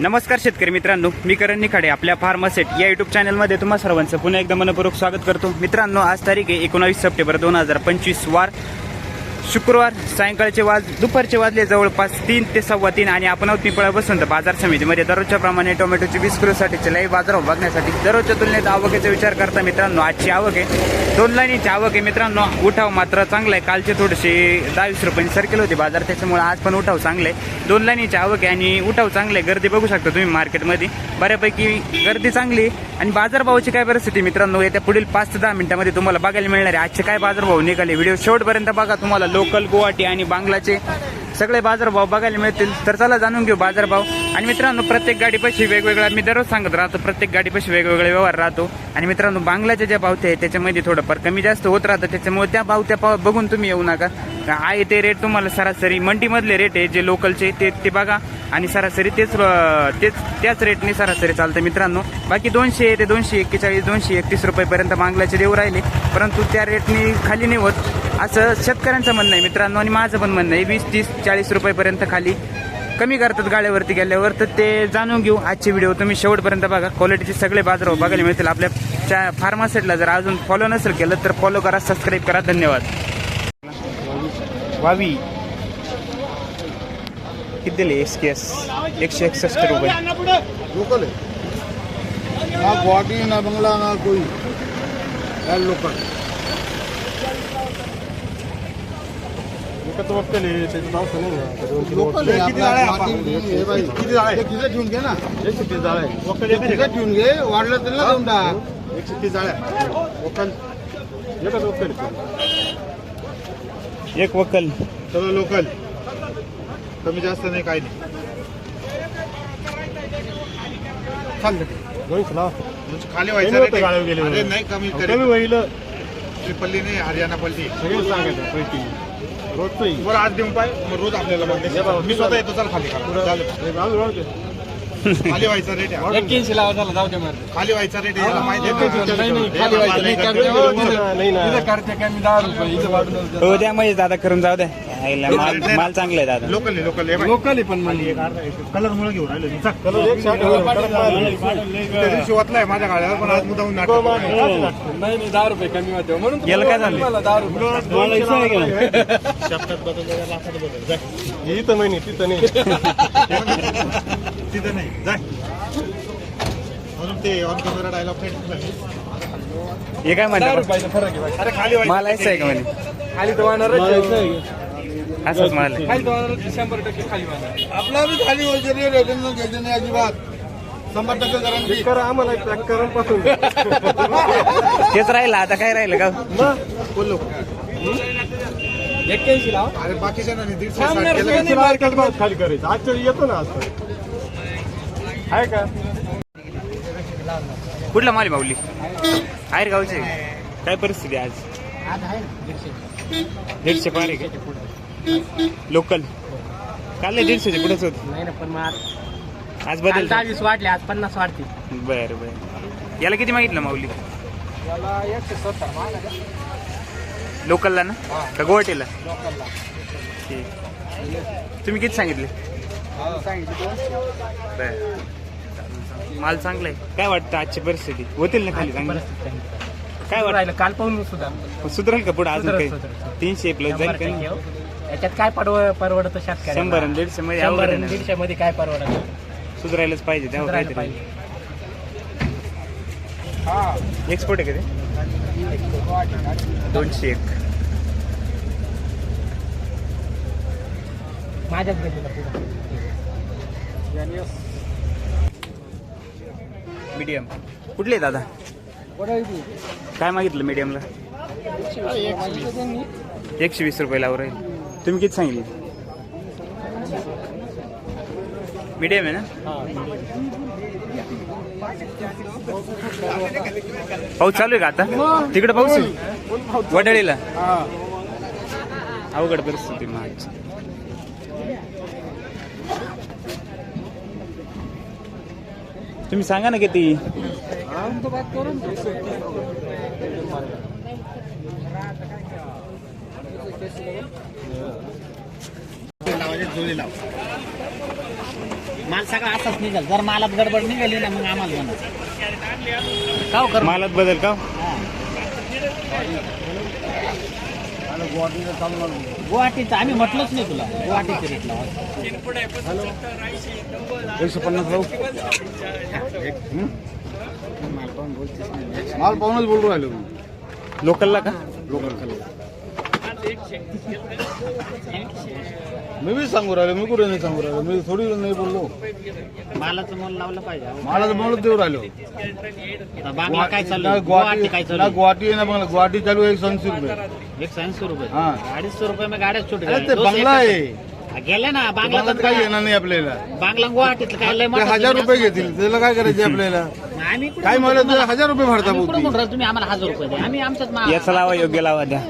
नमस्कार शेतकरी मित्रांनो मी करण निखाडे आपल्या फार्मासेट या युट्यूब चॅनलमध्ये तुम्हा सर्वांचं पुन्हा एकदा मनपूर्वक स्वागत करतो. मित्रांनो आज तारीख आहे एकोणावीस सप्टेंबर दोन हजार पंचवीस वार शुक्रवार सायंकाळचे वाज दुपारचे वाजले जवळपास तीन ते सव्वा तीन आणि आपण पिंपळा बसवंत बाजार समितीमध्ये. दररोजच्या प्रमाणे टोमॅटोची वीस किलोसाठीचे लाईव्ह बाजार बघण्यासाठी दररोजच्या तुलनेत आवकेचा विचार करता मित्रांनो आजची आवक आहे. दोन लाईनीची आवक आहे मित्रांनो. उठाव मात्र चांगला आहे. कालचे थोडेसे दहावीस रुपयांनी सरकेल होते बाजार त्याच्यामुळे आज पण उठाव चांगले आहे. दोन लाईनीची आवक आहे आणि उठाव चांगले आहे. गर्दी बघू शकता तुम्ही मार्केटमध्ये. बऱ्यापैकी गर्दी चांगली आहे. आणि बाजारभावाची काय परिस्थिती मित्रांनो येत्या पुढील पाच ते दहा मिनिटांमध्ये तुम्हाला बघायला मिळणार आहे. आजचे काय बाजारभाव निघाले? व्हिडिओ शेवटपर्यंत बघा. तुम्हाला लोकल गुवाहाटी आणि बांगलाचे सगळे बाजारभाव बघायला मिळतील. तर चला जाणून घेऊ बाजारभाव. आणि मित्रांनो प्रत्येक गाडीपाशी वेगवेगळा मी दररोज सांगत राहतो प्रत्येक गाडीपाशी वेगवेगळे व्यवहार राहतो. आणि मित्रांनो बांगलाच्या ज्या पावत्या आहेत त्याच्यामध्ये थोडंफार कमी जास्त होत राहतं. त्याच्यामुळे त्या पावत्या पाव बघून तुम्ही येऊ नका. आहे ते रेट तुम्हाला सरासरी मंडीमधले रेट आहे जे लोकलचे ते ते बघा. आणि सरासरी तेच तेच त्याच रेटने सरासरी चालतं मित्रांनो. बाकी दोनशे ते दोनशे एक्केचाळीस दोनशे एकतीस रुपयेपर्यंत बांगलाचे देऊ राहिले. परंतु त्या रेटनी खाली नाही होत. असं शेतकऱ्यांचं म्हणणं आहे मित्रांनो आणि माझं पण म्हणणं आहे. वीस तीस चाळीस रुपयेपर्यंत खाली कमी करतात गाड्यावरती गेल्यावर. तर ते जाणून घेऊ. आजचे व्हिडिओ तुम्ही शेवटपर्यंत बघा. क्वालिटीचे सगळे बाजार बघायला मिळतील. आपल्या फार्मासेटला जर अजून फॉलो नसेल केलं तर फॉलो करा सबस्क्राईब करा. धन्यवाद. वावी. किती दिले एस के एस एकशे एकसष्ट रुपये लोकल है? ना गुवाहाटी ना बंगला ना कोई। है लोकल लोकल आहे आपला माती हे बाई. ते तिथे ठेवून घे ना? ते तिथे ठेवून घे वाढलं तर ना देऊन टाक एकशे तीस जाळ्या लोकल एकच लोकल एक वकल। सगळं लोकल कमी जास्त नाही काही नाही. म्हणजे खाली व्हायचं ते. अरे नाही कमी कमी पल्ली नाही हरियाणा पल्ली. बरं आज देऊन पाय. मग रोज आपल्याला बघते मी स्वतः येतो चल खाली चालेल. खाली व्हायचा रेट आहे. एक्क्याऐंशी लावा झाला जाऊ दे मला खाली व्हायचा रेट आहे याला माहिती आहे ना? नाही नाही खाली व्हायचं. नाही करते इथं करते काय मी दहा रुपये इथं हो द्या दादा करून जाऊ द्या. आईला माल माल चांगला आहे दादा लोकल लोकल पण कलर मुळे घेऊन राहिलो. वाटलाय माझ्या गाड्यावर पण आज नाटक नाही नाही दहा रुपये कमी होते. म्हणून याला काय झालं? दहा रुपये. इथं नाही तिथं नाही. तिथं नाही. जाय म्हणून ते ऑन कॅमेरा डायलॉग हे काय म्हणतात रुपयाचा फरक आहे बाई. अरे खाली व्हायचं माल यायचं आहे का म्हणे? खाली तर वाहणारच आहे. असंच माल आहे. खाली शंभर टक्के आपला बी खाली व्हायचं रे रेटन घ्यायचं नाही अजिबात. शंभर टक्के गॅरंटी करा आम्हाला पॅक करून पासून तेच राहिलं आता काय राहिलं का? बोललो. एक्क्याऐंशी लावा. अरे बाकीच्या ना दीडशे थांबणार साठ केलं नाही का? मार्केट भाव खाली करायचं. येतो ना आज. आहे का? कुठला माल आहे माऊली? आहेर गावचे. काय परिस्थिती आहे आज? दीडशे पार आहे का? लोकल. काल नाही दीडशेचे पुढेच होत. नाही ना पण मग आज आज काल बदल दहावीस वाढले आज पन्नास वाढतील. बर बर. याला किती मागितलं माऊली. लोकलला ना? का गुवाहाटीला? ठीक. तुम्ही किती सांगितले? बर. माल चांगला आहे काय वाटतं आजची परिस्थिती? होतील ना खाली चांगली? काय वाटतं? राहिलं काल पाहून सुद्धा सुधरेल का पुढे अजून सुधरेल, काही? सुधरेल. तीनशे प्लस शंभर जाईल टक्के का हो. याच्यात काय परवड परवडत शेतकऱ्याला? शंभर आणि दीडशे मध्ये अवघड शंभर आहे आणि ना. दीडशे मध्ये काय परवडत? सुधारायलाच पाहिजे काहीतरी. पाहिजे. एक्सपोर्ट आहे का ते? दोनशे एक. माझ्याच पुढे. मीडियम कुठले आहे दादा? काय मागितलं मीडियमला एकशे वीस रुपये लावून राहील. तुम्ही किती सांगितले? मीडियम आहे ना? पाऊस चालू आहे का आता? तिकडे पाऊस आहे? वडाळीला? अवघड परिस्थिती माझी तुम्ही सांगा ना किती? जोडी लाव माल सगळा असाच निघाल. जर मालात गडबड निघाली ना मग आम्हाला म्हणा. का कर? मालात बदल का गुवाहाटीचं आम्ही म्हटलंच नाही तुला. गुवाहाटीचे रेट लावा एकशे पन्नास भाऊ. माल पाहूनच बोलू राहिलो लोकलला का? लोकल मी बी सांगू राहिलो मी कुठे नाही सांगू राहिलो मी थोडी नाही बोललो. मालाचं मोल लावलं पाहिजे अहो. मला तर बोलत देऊ राहिलो. आता बांगला काय चालू ना आहे? गुवाहाटी काय गुवाहाटी चालू ना आहे? गुवाहाटी आहे ना बंगला. गुवाहाटी चालू आहे एकशे ऐंशी रुपये. एकशे ऐंशी रुपये. हा. अडीच सौ रुपये में गाड्याच छूट अरे गए ते बंगला आहे. एक- गेले ना बांगला बंगल्यात काही येणार नाही आपल्याला. बांगला गुवाहाटीतलं काय? लय ते मोठं हजार रुपये. घेतील. त्याला काय करायचे आपल्याला? आम्ही कुठं काय मला म्हणतो हजार रुपये भरता आम्ही कुठं तुम्ही आम्हाला हजार रुपये द्या. आम्ही आमच्याच मा- याचा लावा योग्य लावा द्या.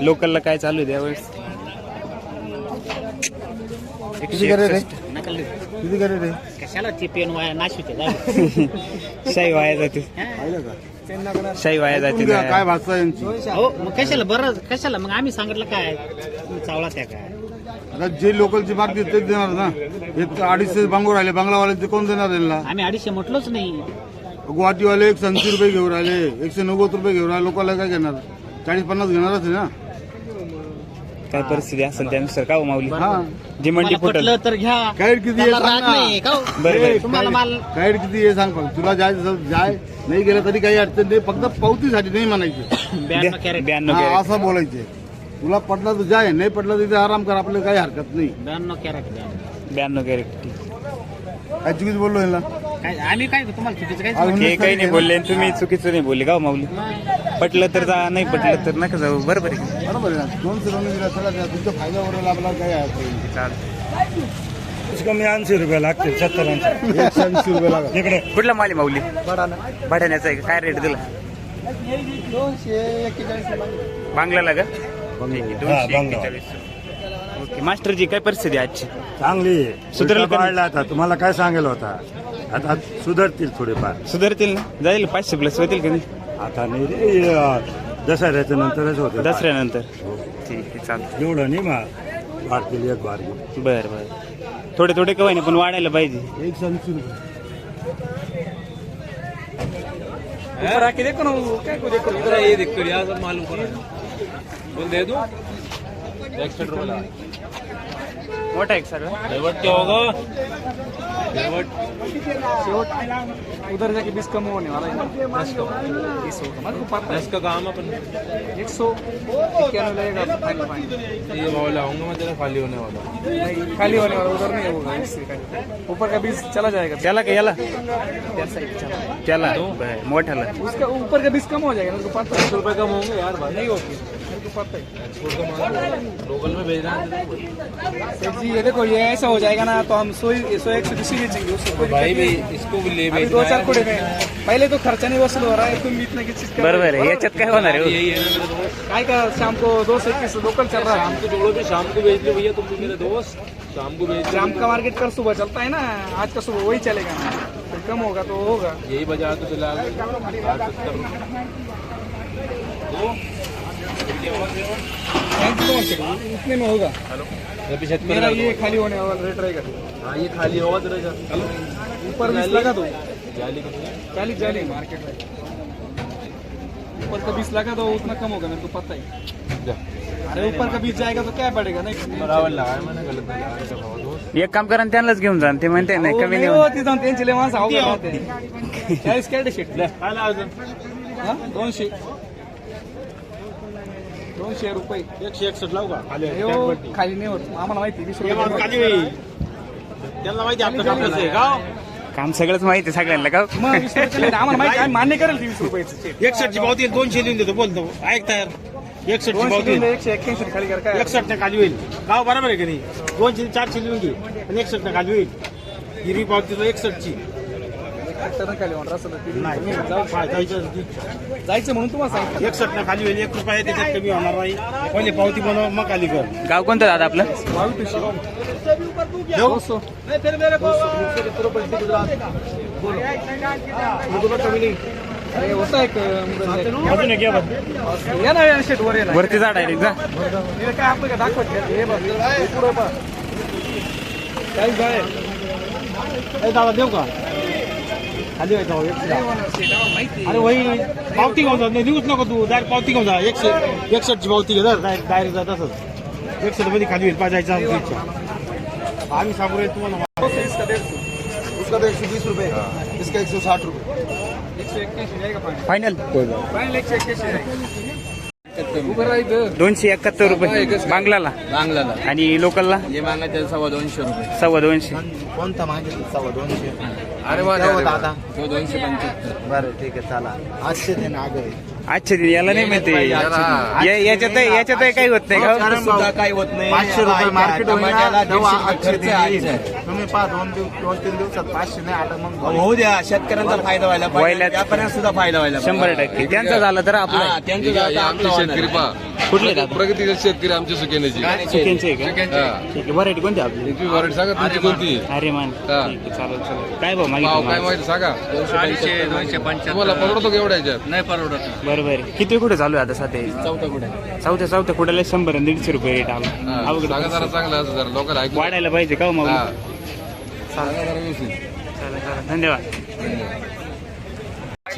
लोकलला काय चालू आहे त्यावेळेस? किती करे रे. किती करे रे कशाला वाया आहे शाही वाया जाते. पाहिलं का? शाही वाया जाते घ्या, काय भाषा यांची? हो मग कशाला? बरं कशाला? मग आम्ही सांगितलं काय? चावला त्या काय? आता जे लोकलची मागणी तेच देणार ना. हे अडीचशे बांगूर राहिले. बांगलावाले ते कोण देणार यांना? आम्ही अडीचशे म्हटलोच नाही. गुवाहाटीवाले एकशे ऐंशी रुपये घेऊन राहिले. एकशे नव्वद रुपये घेऊन राहिले. लोकांना काय घेणार? चाळीस पन्नास घेणारच आहे ना. काय परिस्थिती असेल त्यानुसार का हो माऊली? हा. जी मंडी फुटल. पटलं तर घ्या. गाईड किती त्याला आहे राग सांग. ना. नाही का हो? बरं, बरं. तुम्हाला माल किती आहे सांग. फक्त तुला जाय जाय नाही गेलं तरी काही अडचण नाही. फक्त पावतीसाठी नाही म्हणायचे. ब्याण्णव कॅरेट. ब्याण्णव हा, कॅरेट. असं बोलायचे. तुला पटलं तर जाय. नाही पटलं तिथे आराम कर. आपल्याला काही हरकत नाही. ब्याण्णव कॅरेट ब्याण्णव कॅरेट. काय चुकीच बोललो यांना काय आम्ही काय तुम्हाला चुकीचं काय हे काही नाही बोलले आणि तुम्ही चुकीचं नाही बोलले का हो माऊली? पटलं तर जा नाही पटलं तर नका जाऊ बरोबर आहे बरोबर आहे ना. दोन सिलोनी दिला चला त्या तुमचा फायदा वगैरे काय आहे चाल कमी ऐंशी रुपये लागतील सत्तर ऐंशी. एकशे ऐंशी रुपये लागत इकडे. कुठला माल आहे माऊली? भाड्याण्याचा आहे का? काय रेट दिला? दोनशे एक्केचाळीस बांगलाला का? ठीक आहे, दोनशे बांगला. एक्केचाळीस. ओके मास्टरजी काय परिस्थिती आहे आजची? चांगली. सुधारलं का? वाढला आता. तुम्हाला काय सांगेल होता? आता सुधारतील थोडेफार. सुधारतील. ना जाईल पाचशे प्लस होतील का नाही? आता नाही रे अं, दसऱ्याच्या नंतरच होते. दसऱ्यानंतर. ठीक आहे चालतं एवढं नाही मग वाढतील एक बार बरं बरं. थोडे थोडे कवाय नाही पण वाढायला पाहिजे. रुपये. ये सब मालूम बोल दे दूं एक्स्ट्रा वाला मोठा एक सर होगा? उधर जाके बीस कम होने वाला है। दस का दस काम अपन। एक सौ इक्यानवे लगेगा फाइनल फाइनल ये भाव लाऊँगा मैं तेरा खाली होने वाला। नहीं खाली होने वाला उधर नहीं होगा। इससे ऊपर का बीस चला जाएगा। त्याला का साइड चला। त्याला बरं, उसका ऊपर का बीस कम हो जाएगा को पता है रुपए कम होंगे यार भाई। नहीं होगी। है लोकल में भेज रहा है जी ये देखो ये ऐसा हो जाएगा ना तो हम सौ सौ एक सौ बेचेंगे उससे भाई भी इसको भी ले दो चार। कुड़े में। पहले तो खर्चा नहीं वसूल हो रहा है तुम इतना की चीज़ कर रहे हो। बरोबर आहे याच्यात काय आहे हो? यही है। ना काय का शाम को दो सौ इक्कीस लोकल चल रहा है। शाम को जोड़ो भी शाम को भेज दो भैया तुम भी मेरे दोस्त। शाम को भेज शाम का मार्केट कल सुबह चलता है ना आज का सुबह वही चलेगा। फिर कम होगा तो होगा। यही बाज़ार तो फ़िलहाल इतने में होगा मेरा ये खाली होने वाला रेट रहेगा। हाँ ये खाली होगा जा चलो। ऊपर बीस लगा दो। जाली कितनी चालीस चालीस मार्केट में। ऊपर का बीस लगा दो उतना कम होगा मेरे को पता ही। अरे ऊपर का बीस जाएगा तो क्या पड़ेगा नहीं बराबर लगाया मैंने गलत लगाया दोस्त एक काम करा आणि त्यांनाच घेऊन जा ते म्हणते नाही कमी नाही हो. तिथं त्यांचे लय माणसं चाळीस कॅरेट शेट हा? दोनशे. दोनशे रुपये. एकशे एकसष्ट लावू का? खाली अयो, खाली नाही होत. आम्हाला माहिती वीस रुपये खाली होईल त्यांना माहिती आपलं काम कसं आहे का काम सगळंच माहिती आहे सगळ्यांना का मग वीस रुपये. आम्हाला माहिती आम्ही मान्य करेल ती वीस रुपयाचं. एकसष्टची पावती आहे, दोनशे लिहून देतो बोलतो. ऐक तयार. एकसष्टची दोनशे पावती लिहून आहे. दे, एकशे एक्क्याऐंशी खाली कर काय? एकसष्ट खाली होईल. गाव बरोबर आहे का नाही? दोनशे चारशे लिहून घे आणि एकसष्ट खाली होईल. हिरवी पावती तो एकसष्टची. खाली होणार असं नाही. जाऊ. जायचं जायचं म्हणून तुम्हाला सांगितलं. एकसष्ट खाली होईल एक रुपया त्याच्यात कमी होणार नाही. पहिले पावती बनव मग खाली कर. गाव कोणतं दादा आपलं? बावीस पिशवी. दो सौ. अरे होता एक या ना या शेट वर ये ना. वरती जा डायरेक्ट जा. हे काय आपलं काय दाखवत नाही. हे बघ. हे पुढं पहा. चाळीस जाळे. ए दादा देऊ का? खाली व्हायचा एकशे दहा. अरे वही पावती घेऊन जा. नाही देऊच नको तू. डायरेक्ट पावती घेऊन जा. एकशे एकसष्टची पावती घे. तर डायरेक्ट डायरेक्ट जा तसंच. एकसष्टमध्ये खाली होईल. पाहिजे आमची इच्छा आम्ही सांगू तुम्हाला. उसका तो एक सौ बीस रुपये इसका एक सौ साठ रुपये. एकशे एक्क्याऐंशी आहे का पाणी फायनल. फायनल एकशे एक्क्याऐंशी आहे उभं राहायचं दोनशे एकाहत्तर रुपये. बांगलाला. बांगलाला. आणि लोकलला? हे मागायचे सव्वा दोनशे रुपये. सव्वा दोनशे. कोणता मागितलं सव्वा दोनशे. अरे वा काय होतं आता तो दोनशे पंच्याहत्तर. बरं ठीक आहे चला. आठशे ते ना दिन याला नाही माहिती. या- याच्यात याच्यात काही होत नाही का सुद्धा काही होत नाही. पाचशे रुपये मार्केट तेव्हा दीडशे खर्च आहे. तुम्ही पहा दोन दिवस दोन तीन दिवसात पाचशे नाही आलं मग होऊ द्या. शेतकऱ्यांचा फायदा व्हायला पाहिजे. व्हायला- व्यापाऱ्यांना सुद्धा फायदा व्हायला पाहिजे. शंभर टक्के. त्यांचा झाला तर आपला. हा, त्यांचं हे आमचे आपलं शेतकरी. पहा. कुठले दादा? प्रगतीचे शेतकरी आमचे सुकेनेची. चिकनचे आहे का? हा. ठीक आहे. व्हरायटी कोणती आपली? वरायटी सांगा तुमची कोणती? अरे मान. हा. ठीक आहे चालेल चालेल. काय भाऊ भाव काय मागितलं? माहिती सांगा. दोनशे पंच्याहत्तर. तुम्हाला परवडतो का एवढ्या ह्याच्यात? नाही परवडत. बरोबर. किती कुठे चालू आहे आता सध्या? चौथा कुठे? चौथ्या चौथ्या कुठेला? शंभर आणि दीडशे रुपये रेट आला. हा, सांगा जरा चांगलं असं जरा लोकांना ऐकू वाढायला पाहिजे का हो मग? हा. सांगा जरा व्यवस्थित. चालेल चालेल. धन्यवाद.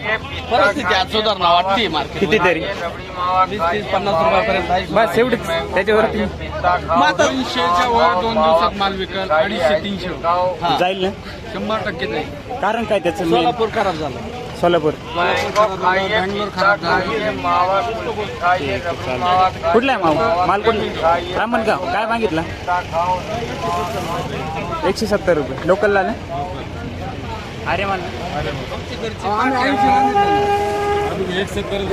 परिस्थिती आज सुधारणा वाटते मार्केट किती तरी? वीस तीस पन्नास रुपयापर्यंत आहे. बस एवढीच. त्याच्यावरती दोनशेच्या वर दोन दिवसात माल विकल अडीचशे तीनशे. हा. जाईल ना? शंभर टक्के जाईल. कारण काय त्याचं main? सोलापूर खराब झालं. सोलापूर. बँगलोर खराब झाली. ठीक आहे, चालेल. कुठला आहे माल माल कुठला? रामणगाव काय मागितला? एकशे सत्तर रुपये. लोकलला ना? अरे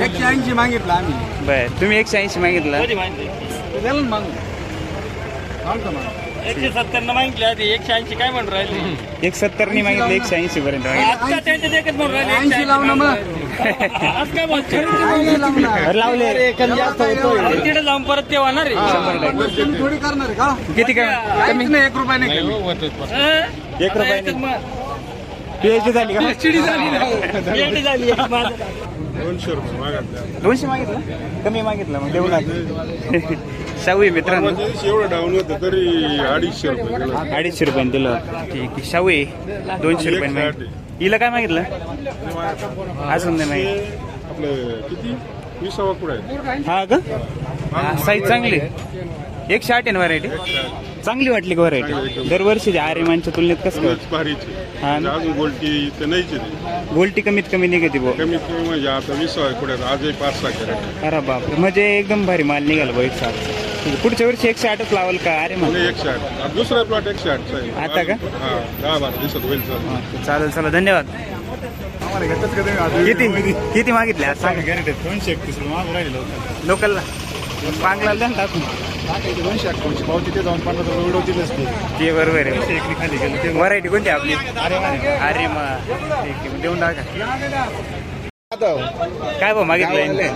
एकशे ऐंशी मागितलं आम्ही. बर तुम्ही एकशे ऐंशी मागितला? ना एकशे सत्तर न मागितले आधी एकशे ऐंशी काय म्हणून राहिले? एक सत्तरनी मागितलं एकशे ऐंशी पर्यंत मागितलं. आता त्यांच्यात एकच म्हणून राहिले ऐंशी लाव ना मग. लावले. तिथे जाऊन परत ते होणार आहे. थोडी करणार का? किती काय? कमी? नाही एक रुपया हं? एक रुपयाने पीएचडी झाली का? चिडी झाली ना PhD झाली आहे. माझं. दोनशे रुपये मागत दोनशे मागितलं? कमी मागितलं मग देऊ लागलं शाहू आहे मित्रांनो. एवढं डाऊन होतं तरी अडीचशे रुपये गेलं. अडीचशे रुपयाने दिलं ठीक आहे. शाहू आहे. दोनशे रुपयाने मागितलं. हिला काय मागितलं? अजून नाही मागितलं. आपलं किती? विसावा कुठं आहे? हा का? साईज चांगली. एकशे आठ आहे ना व्हरायटी चांगली वाटली का व्हरायटी दरवर्षी आर्यमानच्या तुलनेत कसं काय भारीची. हा. ना? अजून गोल्टी तर नाहीच आहे ती. गोल्टी कमीत कमी निघते कमीत कमी म्हणजे आता कुठे आजही पाच सहा कॅरेट अरे बापरे म्हणजे एकदम भारी माल निघाला साथ ठीक आहे. पुढच्या वर्षी एकशे आठच लावाल का अरे मग म्हणजे एकशे आठ. आता दुसरा प्लॉट एकशे आठचा आहे. आता का? हा दहा बारा दिवसात होईल सर. चालेल चला धन्यवाद. किती? किती मागितले आज? सांगा दोनशे एकतीस लोकलला? द्या ना टाकून. दोनशे अठ्ठावन्नशे पाव तिथे जाऊन पंधरा रुपये उडवतील असते ते बरोबर आहे. एकरी खाली गेलं. ते व्हरायटी कोणती आपली? अरे मग ठीक आहे देऊन टाका. काय भाऊ मागितलं यांनी?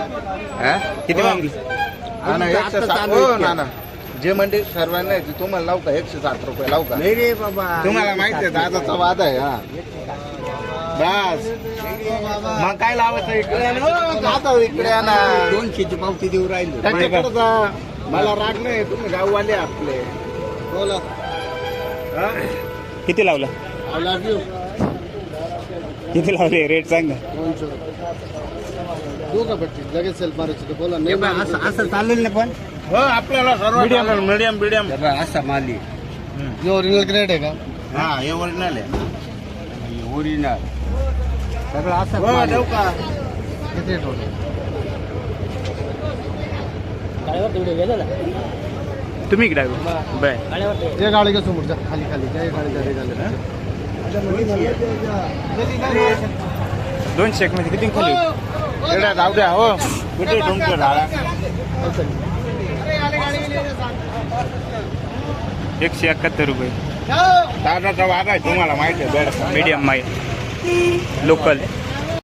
किती मागितलं? एकशे साठ हो ना ना. जे म्हणजे सर्वांना आहे, ते तुम्हाला लावू का? एकशे साठ रुपये लावू का? नाही रे बाबा. तुम्हाला माहिती आहे दादाचा वाद आहे हा. बस. मग काय लावायचं इकडे? आणि, हो, दादा इकडे ना दोनशेची पावती देऊ राहिली. त्याच्याकडे जा. मला राग नाही तुम्ही गाववाले आपले. बोला. किती लावला? किती लावले? रेट सांगा लगेच सेल्फ मारायचं बोला असं असं चालेल ना पण? हो आपल्याला सर्व मीडियम मीडियम मीडियम असा माली ओरिजिनल ग्रेड आहे का? हा हे ओरिजिनल आहे. ओरिजिनल सगळं असं हो देऊ का? किती टोटल तुम्ही इकडे बर. जे गाडी घ्या समोर जा. खाली खाली. जे गाडी गाडी झाली दोनशे एक मध्ये किती खाली? एवढ्या जाऊ द्या हो. कुठे तुमचं झाडा? एकशे एकाहत्तर रुपये. दादाचा वाद आहे तुम्हाला माहिती आहे बेड मीडियम माईल लोकल